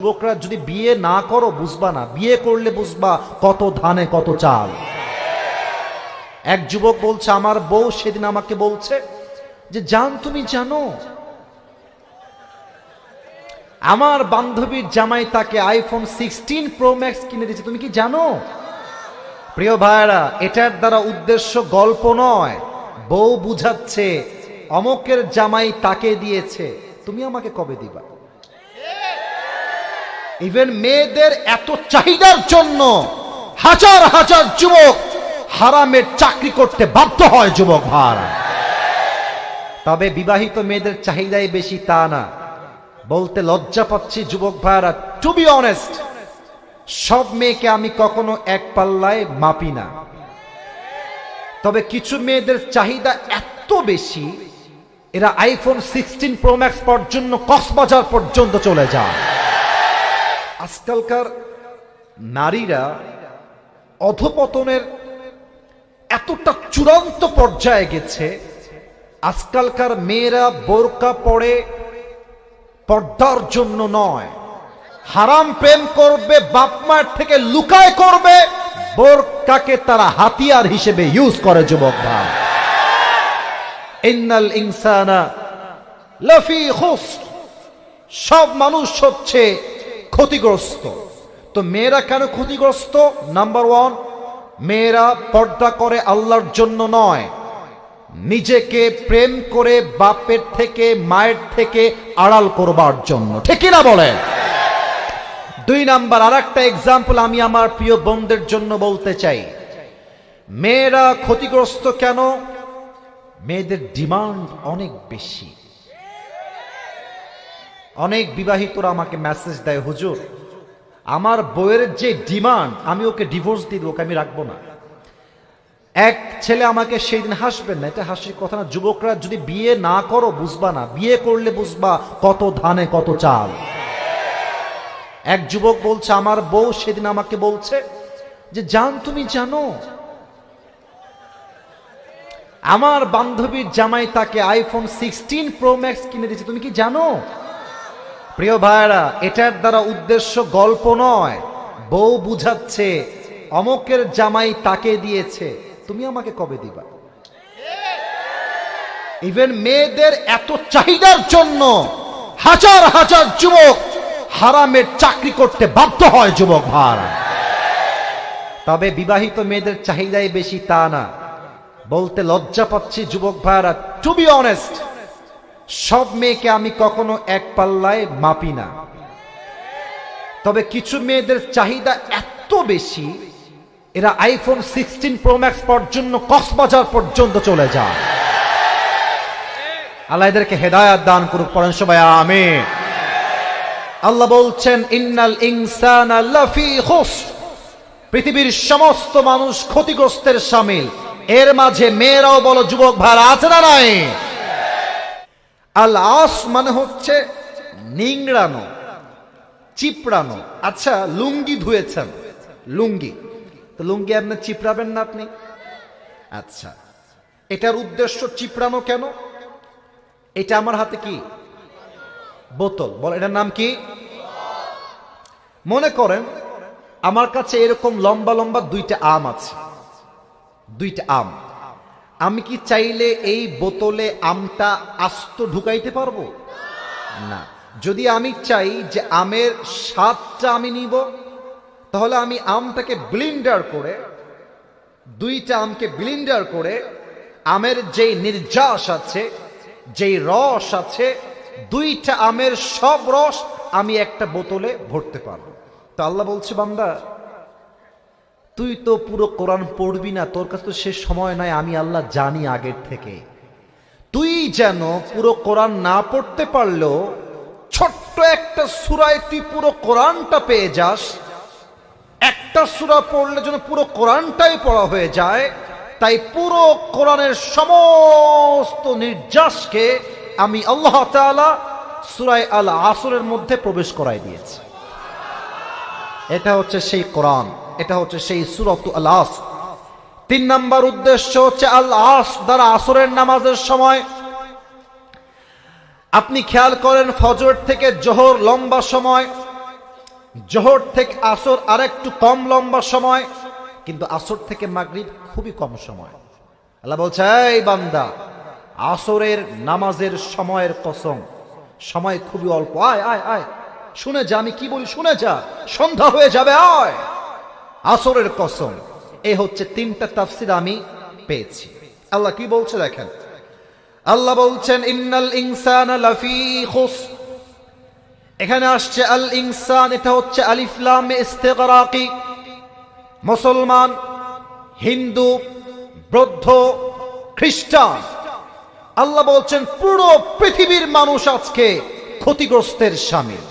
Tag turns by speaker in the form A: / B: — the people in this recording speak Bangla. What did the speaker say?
A: যুবকরা যদি বিয়ে না করো, বুঝবা না। বিয়ে করলে বুঝবা কত ধানে, কত চাল। এক যুবক বলছে, আমার বউ সেদিন আমাকে বলছে যে, জান, তুমি জানো, আমার বান্ধবীর জামাই তাকে আইফোন সিক্সটিন প্রো ম্যাক্স কিনে দিয়েছে। তুমি কি জানো? প্রিয় ভাইরা এটার দ্বারা উদ্দেশ্য গল্প নয়। বউ বুঝাচ্ছে, অমকের জামাই তাকে দিয়েছে। তুমি আমাকে কবে দিবা? ইভেন মেয়েদের এত চাহিদার জন্য হাজার হাজার যুবক হারামের চাকরি করতে বাধ্য হয় যুবক ভার তবে বিবাহিত মেয়েদের চাহিদাই বেশি তা না। বলতে লজ্জা পাচ্ছি যুবক ভাইরা টু বি অনেস্ট সব মেয়েকে আমি কখনো এক পাল্লায় মাপি না। তবে কিছু মেয়েদের চাহিদা এত বেশি, এরা আইফোন সিক্সটিন প্রো ম্যাক্স পর্যন্ত কক্সবাজার পর্যন্ত চলে যায়। আজকালকার নারীরা অধপতনের এতটা চূড়ান্ত পর্যায়ে গেছে, আজকালকার মেয়েরা বোরকা পরে পর্দার জন্য নয়। হারাম প্রেম করবে, বাপ মার থেকে লুকায় করবে, বোরকাকে তারা হাতিয়ার হিসেবে ইউজ করে, যুবক ভাই। ইন্নাল ইনসানা লাফি খুসর। সব মানুষ হচ্ছে ক্ষতিগ্রস্ত। তো মেয়েরা কেন ক্ষতিগ্রস্ত? নাম্বার ওয়ান মেয়েরা পর্দা করে আল্লাহর জন্য নয়। নিজেকে প্রেম করে বাপের থেকে, মায়ের থেকে আড়াল করবার জন্য। ঠিক না বলে? দুই নাম্বার আর একটা এক্সাম্পল আমি আমার প্রিয় বোনদের জন্য বলতে চাই। মেয়েরা ক্ষতিগ্রস্ত কেন? মেয়েদের ডিমান্ড অনেক বেশি। অনেক বিবাহিতরা আমাকে মেসেজ দেয়, হুজুর, আমার বইয়ের যে ডিমান্ড আমি ওকে ডিভোর্স দিয়ে ওকে আমি রাখব না। এক ছেলে আমাকে সেই দিন হাসবেন না, এটা হাসির কথা না। যুবকরা যদি বিয়ে না করো, বুঝবা না। বিয়ে করলে বুঝবা কত ধানে, কত চাল। এক যুবক বলছে, আমার বউ সেদিন আমাকে বলছে যে, জান, তুমি জানো, আমার বান্ধবীর জামাই তাকে আইফোন সিক্সটিন প্রো ম্যাক্স কিনে দিয়েছে। তুমি কি জানো? প্রিয় ভাইরা এটার দ্বারা উদ্দেশ্য গল্প নয়। বউ বুঝাচ্ছে, অমকের জামাই তাকে দিয়েছে। তুমি আমাকে কবে দিবা? ইভেন মেয়েদের এত চাহিদার জন্য হাজার হাজার যুবক হারামের চাকরি করতে বাধ্য হয় যুবক ভার তবে বিবাহিত মেয়েদের চাহিদাই বেশি তা না। বলতে লজ্জা পাচ্ছি যুবক ভাইরা টু বি অনেস্ট সব মেয়েকে আমি কখনো এক পাল্লায় মাপি না। তবে কিছু মেয়েদের চাহিদা এত বেশি, এরা আইফোন সিক্সটিন প্রো ম্যাক্স পর্যন্ত কক্সবাজার পর্যন্ত চলে যায়। আল্লাহ এদেরকে হেদায়াত দান করুক, পড়েন সবাই আমি আল্লাহ বলছেন, ইন্নাল ইনসান পৃথিবীর সমস্ত মানুষ ক্ষতিগ্রস্তের সামিল। এর মাঝে মেয়েরাও বলো, যুবক ভাড়া আছে না নাই? আল আস মানে হচ্ছে নিংড়ানো, চিপড়ানো। আচ্ছা লুঙ্গি ধুয়েছেন, লুঙ্গি। তো লুঙ্গি আপনি চিপড়াবেন না আপনি? আচ্ছা এটার উদ্দেশ্য চিপড়ানো কেন? এটা আমার হাতে কি? বোতল। বল, এটার নাম কি? মনে করেন, আমার কাছে এরকম লম্বা লম্বা দুইটা আম আছে। দুইটা আম। আমি কি চাইলে এই বোতলে আমটা আস্ত ঢুকাইতে পারব? না। যদি আমি চাই যে আমের স্বাদটা আমি নিব, তাহলে আমি আমটাকে ব্লিন্ডার করে, দুইটা আমকে ব্লিন্ডার করে, আমের যেই নির্যাস আছে, যেই রস আছে, দুইটা আমের সব রস আমি একটা বোতলে ভরতে পারব। তো আল্লাহ বলছে, বান্দা তুই তো পুরো কোরআন পড়বি না, তোর কাছে তো সে সময় নাই, আমি আল্লাহ জানি আগের থেকে। তুই যেন পুরো কোরআন না পড়তে পারলেও ছোট্ট একটা সুরায় তুই পুরো কোরআনটা পেয়ে যাস, একটা সুরা পড়লে যেন পুরো কোরআনটাই পড়া হয়ে যায়, তাই পুরো কোরআনের সমস্ত নির্যাসকে আমি আল্লাহ সুরায় আল আসরের মধ্যে প্রবেশ করাই দিয়েছি। এটা হচ্ছে সেই কোরআন, এটা হচ্ছে সেই সুরত আল তিন নম্বর উদ্দেশ্য হচ্ছে আল আস দ্বারা আসরের নামাজের সময়। আপনি খেয়াল করেন ফজর থেকে জোহর লম্বা সময়, জোহর থেকে আসর আর একটু কম লম্বা সময়, কিন্তু আসর থেকে মাগরিব খুবই কম সময়। আল্লাহ বলছে, এই বান্দা, আসরের নামাজের সময়ের কসম, সময় খুবই অল্প, আয় আয় আয়। শুনে যা, আমি কি বলি, শুনে যা। সন্ধ্যা হয়ে যাবে, আয়। আসরের কসম, এ হচ্ছে তিনটা তাফসির আমি পেয়েছি। আল্লাহ কি বলছে দেখেন? আল্লাহ বলছেন, ইন্নাল ইনসানা এখানে আসছে, আল ইনসান এটা হচ্ছে আলিফলাম ইস্তেগরাকি। মুসলমান, হিন্দু, বৌদ্ধ, খ্রিস্টান। আল্লাহ বলছেন, পুরো পৃথিবীর মানুষ আজকে ক্ষতিগ্রস্তের সামিল